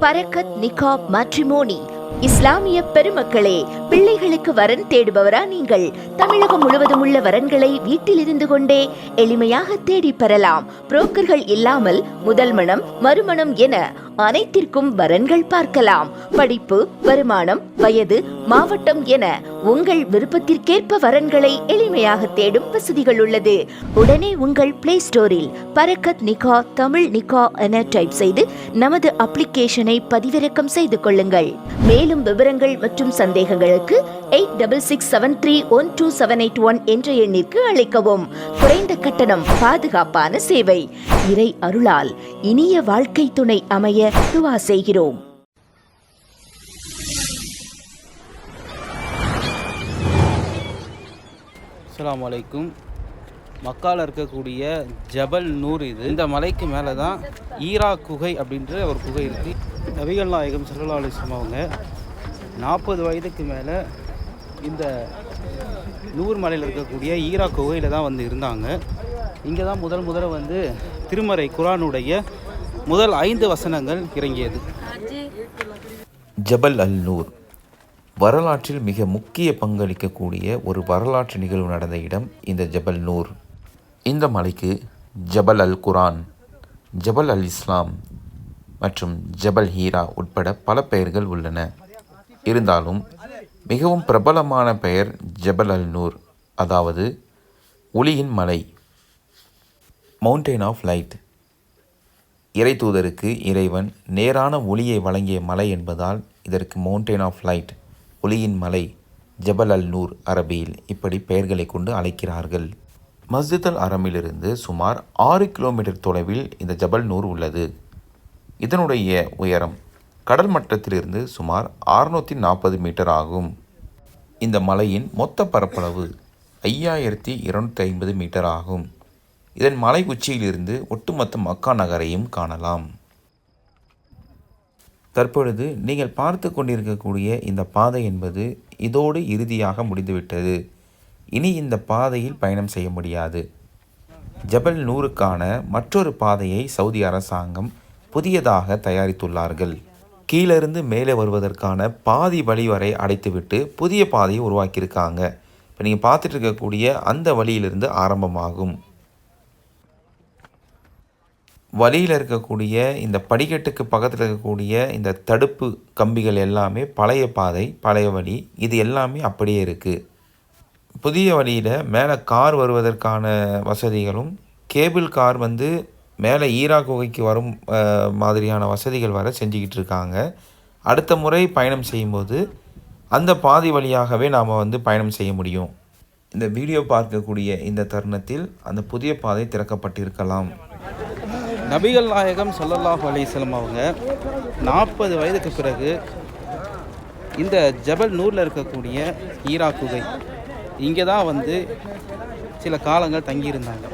பரக்கத் நிகாப் matrimony இஸ்லாமிய பெருமக்களே பிள்ளைகளுக்கு வரன் தேடுபவரா நீங்கள். தமிழகம் முழுவதும் உள்ள வரன்களை வீட்டில் இருந்து கொண்டே எளிமையாக தேடி பெறலாம். புரோக்கர்கள் இல்லாமல் முதல் மனம் மறுமணம் என அனைத்திற்கும் வரன்கள் பார்க்கலாம். படிப்பு வருமானம் வயது மாவட்டம் என உங்கள் விருப்பத்திற்கேற்ப வரன்களை எளிமையாக தேடும் வசதிகள் உள்ளது. உடனே உங்கள் பிளே ஸ்டோரில் பரக்கத் நிகா தமிழ் நிகா என டைப் செய்து நமது அப்ளிகேஷனை பதிவிறக்கம் செய்து கொள்ளுங்கள். மேலும் விவரங்கள் மற்றும் சந்தேகங்களுக்கு eight double six seven three one two seven eight one என்ற எண்ணிற்கு அழைக்கவும். குறைந்த கட்டணம் பாதுகாப்பான சேவை. இறை அருளால் இனிய வாழ்க்கை துணை அமைய துவா செய்கிறோம். அஸ்லாம் வலைக்கும் மக்கால இருக்கக்கூடிய ஜபல் நூர் இது. இந்த மலைக்கு மேலே தான் ஈரா குகை அப்படின்ற ஒரு குகை இருக்குது நபிகள் நாயகம் சல்லா அலிஸ்லாம் அவங்க நாற்பது வயதுக்கு மேலே இந்த நூர் மலையில் இருக்கக்கூடிய ஈரா குகையில் தான் வந்து இருந்தாங்க. இங்கே தான் முதல் முதல்ல வந்து திருமறை குரானுடைய முதல் ஐந்து வசனங்கள் இறங்கியது. ஜபல் அல் நூர் வரலாற்றில் மிக முக்கிய பங்களிக்கக்கூடிய ஒரு வரலாற்று நிகழ்வு நடந்த இடம் இந்த ஜபல் நூர். இந்த மலைக்கு ஜபல் அல் குரான் ஜபல் அல் இஸ்லாம் மற்றும் ஜபல் ஹீரா உட்பட பல பெயர்கள் உள்ளன. இருந்தாலும் மிகவும் பிரபலமான பெயர் ஜபல் அல் நூர் அதாவது ஒளியின் மலை மவுண்டெயின் ஆஃப் லைட் இறை தூதருக்கு இறைவன் நேரான ஒளியை வழங்கிய மலை என்பதால் இதற்கு மவுண்டெயின் ஆஃப் லைட் ஒளியின் மலை ஜபல் அல் நூர் அரபியில் இப்படி பெயர்களை கொண்டு அழைக்கிறார்கள். மஸ்ஜித் அல் அரமிலிருந்து சுமார் ஆறு கிலோமீட்டர் தொலைவில் இந்த ஜபல் நூர் உள்ளது. இதனுடைய உயரம் கடல் மட்டத்திலிருந்து சுமார் அறுநூற்றி நாற்பது மீட்டர் ஆகும். இந்த மலையின் மொத்த பரப்பளவு ஐயாயிரத்தி இருநூற்றி ஐம்பது மீட்டர் ஆகும். இதன் மலை உச்சியிலிருந்து ஒட்டுமொத்த மக்கா நகரையும் காணலாம். தற்பொழுது நீங்கள் பார்த்து கொண்டிருக்கக்கூடிய இந்த பாதை என்பது இதோடு இறுதியாக முடிந்துவிட்டது. இனி இந்த பாதையில் பயணம் செய்ய முடியாது. ஜபல் நூருக்கான மற்றொரு பாதையை சவுதி அரசாங்கம் புதியதாக தயாரித்துள்ளார்கள். கீழிருந்து மேலே வருவதற்கான பாதி வழி வரை அடைத்துவிட்டு புதிய பாதையை உருவாக்கியிருக்காங்க. இப்போ நீங்கள் பார்த்துட்டு இருக்கக்கூடிய அந்த வழியிலிருந்து ஆரம்பமாகும். வழியில் இருக்கக்கூடிய இந்த படிக்கட்டுக்கு பக்கத்தில் இருக்கக்கூடிய இந்த தடுப்பு கம்பிகள் எல்லாமே பழைய பாதை பழைய வழி இது எல்லாமே அப்படியே இருக்குது புதிய வழியில் மேலே கார் வருவதற்கான வசதிகளும் கேபிள் கார் வந்து மேலே ஈரா குகைக்கு வரும் மாதிரியான வசதிகள் வர செஞ்சுக்கிட்டு இருக்காங்க. அடுத்த முறை பயணம் செய்யும்போது அந்த பாதி வழியாகவே நாம் வந்து பயணம் செய்ய முடியும். இந்த வீடியோ பார்க்கக்கூடிய இந்த தருணத்தில் அந்த புதிய பாதை திறக்கப்பட்டிருக்கலாம். நபிகள் நாயகம் ஸல்லல்லாஹு அலைஹிஸ்ஸலாம் அவங்க நாற்பது வயதுக்கு பிறகு இந்த ஜபல் நூரில் இருக்கக்கூடிய ஈரா குகை இங்கே தான் வந்து சில காலங்கள் தங்கியிருந்தாங்க.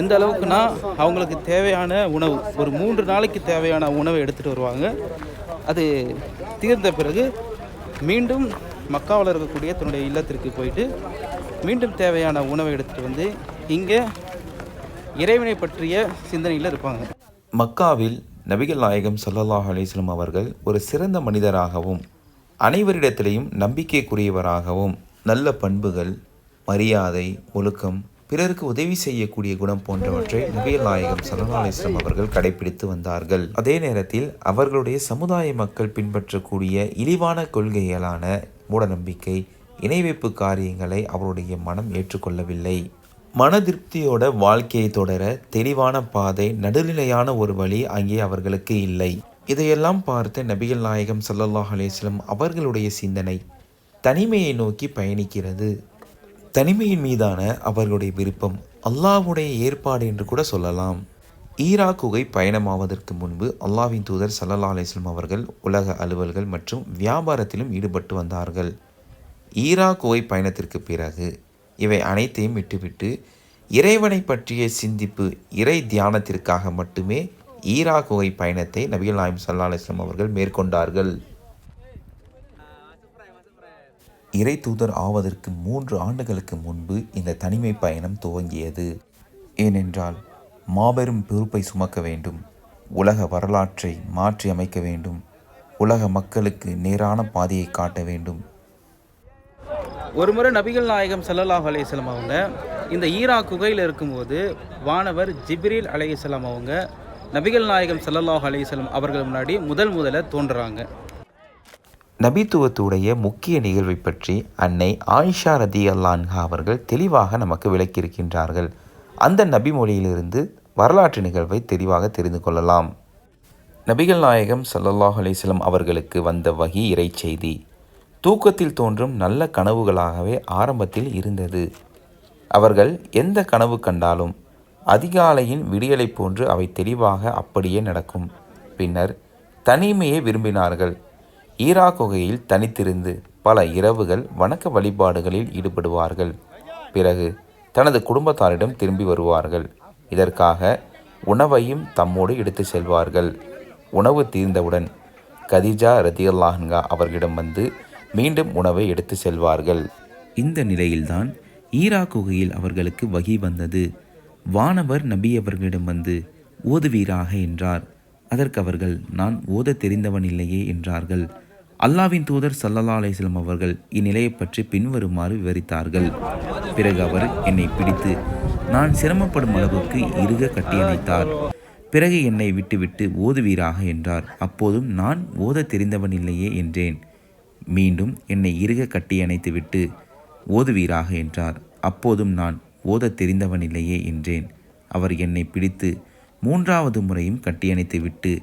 எந்த அளவுக்குனா அவங்களுக்கு தேவையான உணவு ஒரு மூன்று நாளைக்கு தேவையான உணவை எடுத்துகிட்டு வருவாங்க. அது தீர்ந்த பிறகு மீண்டும் மக்காவில் இருக்கக்கூடிய தன்னுடைய இல்லத்திற்கு போயிட்டு மீண்டும் தேவையான உணவை எடுத்துகிட்டு வந்து இங்கே இறைவனை பற்றிய சிந்தனையில் இருப்பாங்க. மக்காவில் நபிகள் நாயகம் ஸல்லல்லாஹு அலிஸ்லம் அவர்கள் ஒரு சிறந்த மனிதராகவும் அனைவரிடத்திலையும் நம்பிக்கைக்குரியவராகவும் நல்ல பண்புகள் மரியாதை ஒழுக்கம் பிறருக்கு உதவி செய்யக்கூடிய குணம் போன்றவற்றை நபிகள் நாயகம் ஸல்லல்லாஹு அவர்கள் கடைபிடித்து வந்தார்கள். அதே நேரத்தில் அவர்களுடைய சமுதாய மக்கள் பின்பற்றக்கூடிய இழிவான கொள்கைகளான மூடநம்பிக்கை இணைவைப்பு காரியங்களை அவருடைய மனம் ஏற்றுக்கொள்ளவில்லை. மன திருப்தியோட வாழ்க்கையை தொடர தெளிவான பாதை நடுநிலையான ஒரு வழி அங்கே அவர்களுக்கு இல்லை. இதையெல்லாம் பார்த்து நபிகள் நாயகம் சல்லல்லாஹ் அலேஸ்லம் அவர்களுடைய சிந்தனை தனிமையை நோக்கி பயணிக்கிறது. தனிமையின் மீதான அவர்களுடைய விருப்பம் அல்லாஹ்வுடைய ஏற்பாடு என்று கூட சொல்லலாம். ஈரா குகை பயணமாவதற்கு முன்பு அல்லாஹ்வின் தூதர் ஸல்லல்லாஹு அலிஸ்லம் அவர்கள் உலக அலுவல்கள் மற்றும் வியாபாரத்திலும் ஈடுபட்டு வந்தார்கள். ஈரா குகை பயணத்திற்கு பிறகு இவை அனைத்தையும் விட்டுவிட்டு இறைவனை பற்றிய சிந்திப்பு இறை தியானத்திற்காக மட்டுமே ஈரா குகை பயணத்தை நபிகள் நாயம் சல்லா அலிஸ்லாம் அவர்கள் மேற்கொண்டார்கள். இறை தூதர் ஆவதற்கு மூன்று ஆண்டுகளுக்கு முன்பு இந்த தனிமை பயணம் துவங்கியது. ஏனென்றால் மாபெரும் பொறுப்பை சுமக்க வேண்டும் உலக வரலாற்றை மாற்றி அமைக்க வேண்டும் உலக மக்களுக்கு நேரான பாதையை காட்ட வேண்டும் ஒரு முறை நபிகள் நாயகம் ஸல்லல்லாஹு அலையம் அவங்க இந்த ஈரா குகையில் இருக்கும்போது வானவர் ஜிப்ரீல் அலையம் அவங்க நபிகள் நாயகம் ஸல்லல்லாஹு அலையம் அவர்கள் முன்னாடி முதல் முதல்ல தோன்றுறாங்க. நபித்துவத்துடைய முக்கிய நிகழ்வை பற்றி அன்னை ஆயிஷா ரதி அல்லான்ஹா அவர்கள் தெளிவாக நமக்கு விளக்கியிருக்கின்றார்கள். அந்த நபி மொழியிலிருந்து வரலாற்று நிகழ்வை தெளிவாக தெரிந்து கொள்ளலாம். நபிகள் நாயகம் ஸல்லல்லாஹு அலிஸ்லம் அவர்களுக்கு வந்த வகி இறை செய்தி. தூக்கத்தில் தோன்றும் நல்ல கனவுகளாகவே ஆரம்பத்தில் இருந்தது. அவர்கள் எந்த கனவு கண்டாலும் அதிகாலையின் விடியலை போன்று அவை தெளிவாக அப்படியே நடக்கும். பின்னர் தனிமையை விரும்பினார்கள். ஈரா குகையில் தனித்திருந்து பல இரவுகள் வணக்க வழிபாடுகளில் ஈடுபடுவார்கள். பிறகு தனது குடும்பத்தாரிடம் திரும்பி வருவார்கள். இதற்காக உணவையும் தம்மோடு எடுத்து செல்வார்கள். உணவு தீர்ந்தவுடன் கதிஜா ரதியல்லாஹன்கா அவர்களிடம் வந்து மீண்டும் உணவை எடுத்து செல்வார்கள். இந்த நிலையில்தான் ஈரா குகையில் அவர்களுக்கு வகி வந்தது. வானவர் நபி அவர்களிடம் வந்து ஓதுவீராக என்றார். அதற்கு அவர்கள் நான் ஓத தெரிந்தவன் இல்லையே என்றார்கள். அல்லாவின் தூதர் சல்லல்லா அலிஸ்லாம் அவர்கள் இந்நிலையை பற்றி பின்வருமாறு விவரித்தார்கள். பிறகு அவர் என்னை பிடித்து நான் சிரமப்படும் அளவுக்கு இறுக கட்டியணைத்தார். பிறகு என்னை விட்டுவிட்டு ஓதுவீராக என்றார். அப்போதும் நான் ஓத தெரிந்தவன் இல்லையே என்றேன். மீண்டும் என்னை இறுக கட்டியணைத்துவிட்டு ஓதுவீராக என்றார். அப்போதும் நான் ஓதத் தெரிந்தவனில்லையே என்றேன். அவர் என்னை பிடித்து மூன்றாவது முறையும் கட்டியணைத்து விட்டு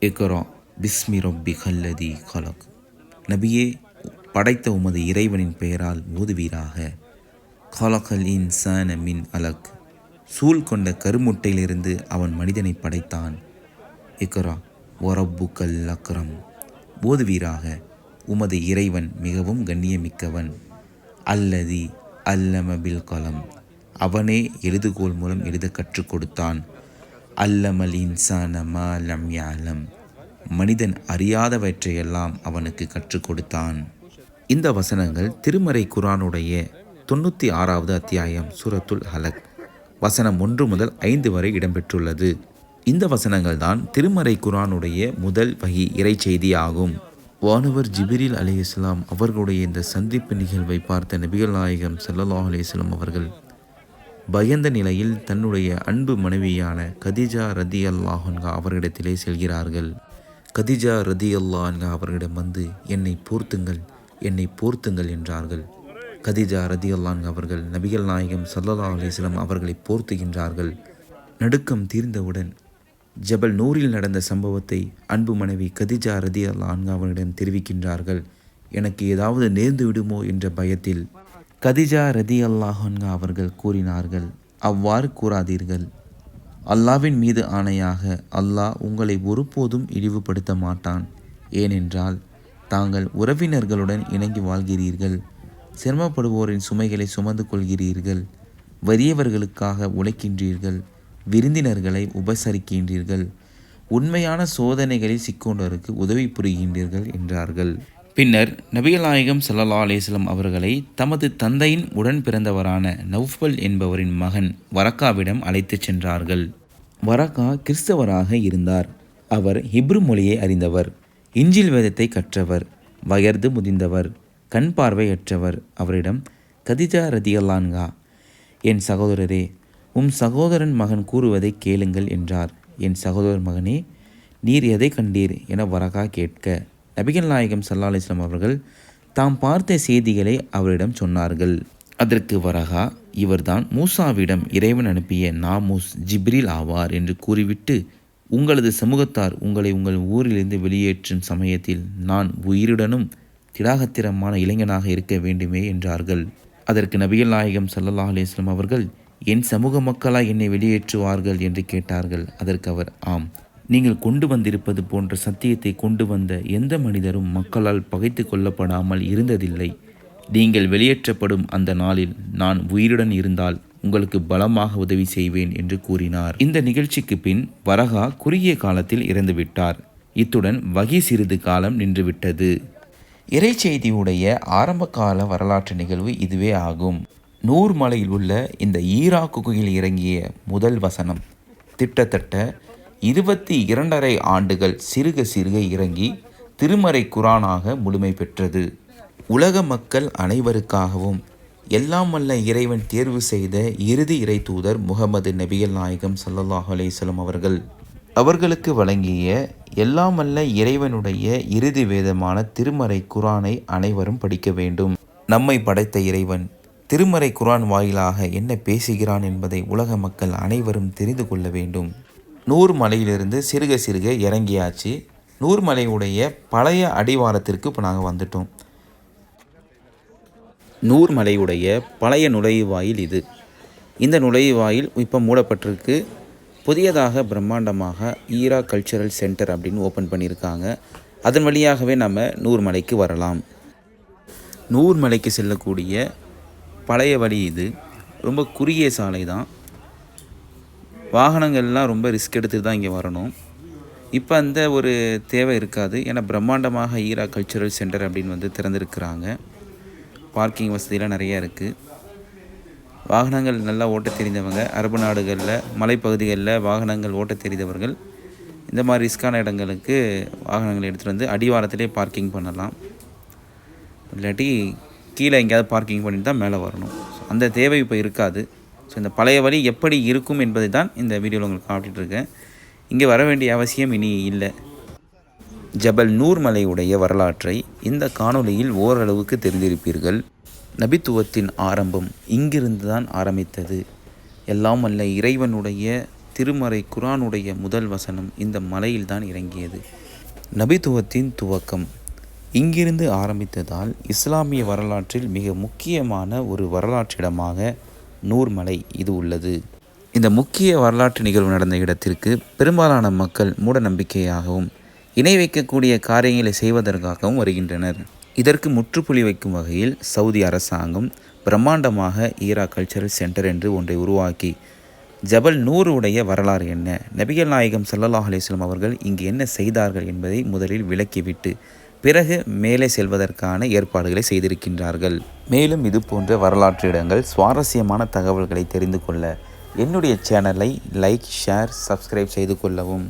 எக்கரா பிஸ்மிரோ ரொப்பி கலக். நபியே படைத்த உமது இறைவனின் பெயரால் ஓதுவீராக. கலகல் இன்சான மின் அலக். சூழ் கொண்ட கருமுட்டையிலிருந்து அவன் மனிதனை படைத்தான். இக்கரா ஒரப்புக்கல் அக்ரம். ஓதுவீராக. உமது இறைவன் மிகவும் கண்ணியமிக்கவன். அல்லதி அல்லமபில் கலம். அவனே எழுதுகோல் மூலம் எழுத கற்றுக் கொடுத்தான். அல்லமல் இன்சான மா லம் யாலம். மனிதன் அறியாதவற்றையெல்லாம் அவனுக்கு கற்றுக் கொடுத்தான். இந்த வசனங்கள் திருமறை குரானுடைய தொண்ணூற்றி ஆறாவது அத்தியாயம் சூரத்துல் ஹலக். வசனம் ஒன்று முதல் ஐந்து வரை இடம்பெற்றுள்ளது. இந்த வசனங்கள் தான் திருமறை குரானுடைய முதல் வகி இறை செய்தி ஆகும் வானவர் ஜிபிரில் அலி இஸ்லாம் அவர்களுடைய இந்த சந்திப்பு நிகழ்வை பார்த்த நபிகள் நாயகம் ஸல்லல்லாஹு அலிஸ்லாம் அவர்கள் பயந்த நிலையில் தன்னுடைய அன்பு மனைவியான கதிஜா ரதி அல்லாஹன்கா அவர்களிடத்திலே செல்கிறார்கள். கதிஜா ரதி அல்லாஹன்கா அவர்களிடம் வந்து என்னை போர்த்துங்கள் என்னை போர்த்துங்கள் என்றார்கள். கதிஜா ரதி அல்லான்கா அவர்கள் நபிகள் நாயகம் ஸல்லல்லாஹு அலிஸ்லாம் அவர்களை போர்த்துகின்றார்கள். நடுக்கம் தீர்ந்தவுடன் ஜபல் நூரில் நடந்த சம்பவத்தை அன்பு மனைவி கதிஜா ரதி அல் அவர்களிடம் தெரிவிக்கின்றார்கள். எனக்கு ஏதாவது நேர்ந்து விடுமோ என்ற பயத்தில் கதிஜா ரதி அல்லாஹன்கா அவர்கள் கூறினார்கள் அவ்வாறு கூறாதீர்கள். அல்லாவின் மீது ஆணையாக அல்லாஹ் உங்களை ஒருபோதும் இழிவுபடுத்த மாட்டான். ஏனென்றால் தாங்கள் உறவினர்களுடன் இணங்கி வாழ்கிறீர்கள். சிரமப்படுவோரின் சுமைகளை சுமந்து கொள்கிறீர்கள். வறியவர்களுக்காக உழைக்கின்றீர்கள். விருந்தினர்களை உபசரிக்கின்றீர்கள். உண்மையான சோதனைகளில் சிக்கொண்டோருக்கு உதவி புரிகின்றீர்கள் என்றார்கள். பின்னர் நபிகள் சல்லா ஸல்லல்லாஹு அவர்களை தமது தந்தையின் உடன் பிறந்தவரான நவ்பல் என்பவரின் மகன் வரக்காவிடம் அழைத்துச் சென்றார்கள். வரக்கா கிறிஸ்தவராக இருந்தார். அவர் ஹிப்ரு மொழியை அறிந்தவர். இஞ்சில் வேதத்தை கற்றவர். வயர்ந்து முதிந்தவர் கண் பார்வையற்றவர். அவரிடம் கதிஜா ரதியல்லான்கா என் சகோதரரே உம் சகோதரன் மகன் கூறுவதை கேளுங்கள் என்றார். என் சகோதரர் மகனே நீர் எதை கண்டீர் என வரகா கேட்க நபிகள் நாயகம் சல்லா அலிஸ்லாம் அவர்கள் தாம் பார்த்த செய்திகளை அவரிடம் சொன்னார்கள். அதற்கு வரகா இவர்தான் மூசாவிடம் இறைவன் அனுப்பிய நாமூஸ் ஜிப்ரில் ஆவார் என்று கூறிவிட்டு உங்களது சமூகத்தார் உங்களை உங்கள் ஊரிலிருந்து வெளியேற்றும் சமயத்தில் நான் உயிருடனும் திடாகத்திரமான இளைஞனாக இருக்க வேண்டுமே என்றார்கள். அதற்கு நபிகள் நாயகம் சல்லல்லாஹ் அலிஸ்லாம் அவர்கள் என் சமூக மக்களா என்னை வெளியேற்றுவார்கள் என்று கேட்டார்கள். அதற்கு அவர் ஆம் நீங்கள் கொண்டு வந்திருப்பது போன்ற சத்தியத்தை கொண்டு வந்த எந்த மனிதரும் மக்களால் பகைத்து கொள்ளப்படாமல் இருந்ததில்லை. நீங்கள் வெளியேற்றப்படும் அந்த நாளில் நான் உயிருடன் இருந்தால் உங்களுக்கு பலமாக உதவி செய்வேன் என்று கூறினார். இந்த நிகழ்ச்சிக்கு பின் வரகா குறுகிய காலத்தில் இறந்துவிட்டார். இத்துடன் வகி சிறிது காலம் நின்றுவிட்டது. இறைச்செய்தியுடைய ஆரம்பகால வரலாற்று நிகழ்வு இதுவே ஆகும். நூர்மலையில் உள்ள இந்த ஈராக் குகையில் இறங்கிய முதல் வசனம். திட்டத்தட்ட இருபத்தி இரண்டரை ஆண்டுகள் சிறுக சிறுக இறங்கி திருமறை குரானாக முழுமை பெற்றது. உலக மக்கள் அனைவருக்காகவும் எல்லாம் வல்ல இறைவன் தேர்வு செய்த இறுதி இறை தூதர் முகமது நபிகள் நாயகம் சல்லாஹ் அலேஸ்லம் அவர்கள். அவர்களுக்கு வழங்கிய எல்லாம் வல்ல இறைவனுடைய இறுதி வேதமான திருமறை குரானை அனைவரும் படிக்க வேண்டும். நம்மை படைத்த இறைவன் திருமறை குரான் வாயிலாக என்ன பேசுகிறான் என்பதை உலக மக்கள் அனைவரும் தெரிந்து கொள்ள வேண்டும். நூறு மலையிலிருந்து சிறுக சிறுக இறங்கியாச்சு. நூர்மலையுடைய பழைய அடிவாரத்திற்கு இப்போ நாங்கள் வந்துட்டோம். நூர்மலையுடைய பழைய நுழைவாயில் இது. இந்த நுழைவாயில் இப்போ மூடப்பட்டிருக்கு. புதியதாக பிரம்மாண்டமாக ஈரா கல்ச்சரல் சென்டர் அப்படின்னு ஓப்பன் பண்ணியிருக்காங்க. அதன் வழியாகவே நம்ம நூர்மலைக்கு வரலாம். நூர்மலைக்கு செல்லக்கூடிய பழைய வழி இது. ரொம்ப குறுகிய சாலை தான். வாகனங்கள்லாம் ரொம்ப ரிஸ்க் எடுத்து தான் இங்கே வரணும். இப்போ அந்த ஒரு தேவை இருக்காது. ஏன்னா பிரம்மாண்டமாக ஈரா கல்ச்சுரல் சென்டர் அப்படின்னு வந்து திறந்திருக்கிறாங்க. பார்க்கிங் வசதியெலாம் நிறையா இருக்குது வாகனங்கள் நல்லா ஓட்ட தெரிந்தவங்க அரபு நாடுகளில் மலைப்பகுதிகளில் வாகனங்கள் ஓட்ட தெரிந்தவர்கள் இந்த மாதிரி ரிஸ்க்கான இடங்களுக்கு வாகனங்களை எடுத்துகிட்டு வந்து அடிவாரத்திலே பார்க்கிங் பண்ணலாம். இல்லாட்டி கீழே எங்கேயாவது பார்க்கிங் பண்ணிட்டு தான் மேலே வரணும். ஸோ அந்த தேவை இப்போ இருக்காது. ஸோ இந்த பழைய வழி எப்படி இருக்கும் என்பதை தான் இந்த வீடியோவில் உங்களுக்கு காட்டிகிட்ருக்கேன் இங்கே வர வேண்டிய அவசியம் இனி இல்லை. ஜபல் நூர் மலையுடைய வரலாற்றை இந்த காணொளியில் ஓரளவுக்கு தெரிந்திருப்பீர்கள். நபித்துவத்தின் ஆரம்பம் இங்கிருந்து தான் ஆரம்பித்தது. எல்லாம் அல்ல இறைவனுடைய திருமறை குரானுடைய முதல் வசனம் இந்த மலையில் தான் இறங்கியது. நபித்துவத்தின் துவக்கம் இங்கிருந்து ஆரம்பித்ததால் இஸ்லாமிய வரலாற்றில் மிக முக்கியமான ஒரு வரலாற்றிடமாக நூர்மலை இது உள்ளது. இந்த முக்கிய வரலாற்று நிகழ்வு நடந்த இடத்திற்கு பெரும்பாலான மக்கள் மூட நம்பிக்கையாகவும் இணை வைக்கக்கூடிய காரியங்களை செய்வதற்காகவும் வருகின்றனர். இதற்கு முற்றுப்புள்ளி வைக்கும் வகையில் சவுதி அரசாங்கம் பிரம்மாண்டமாக ஈரா கல்ச்சரல் சென்டர் என்று ஒன்றை உருவாக்கி ஜபல் நூறு உடைய வரலாறு என்ன? நபிகள் நாயகம் சல்லல்லாஹ் அலிஸ்லாம் அவர்கள் இங்கு என்ன செய்தார்கள் என்பதை முதலில் விளக்கிவிட்டு பிறகு மேலே செல்வதற்கான ஏற்பாடுகளை செய்திருக்கின்றார்கள். மேலும் இது போன்ற வரலாற்று இடங்கள் சுவாரஸ்யமான தகவல்களை தெரிந்து கொள்ள என்னுடைய சேனலை லைக் ஷேர் சப்ஸ்கிரைப் செய்து கொள்ளவும்.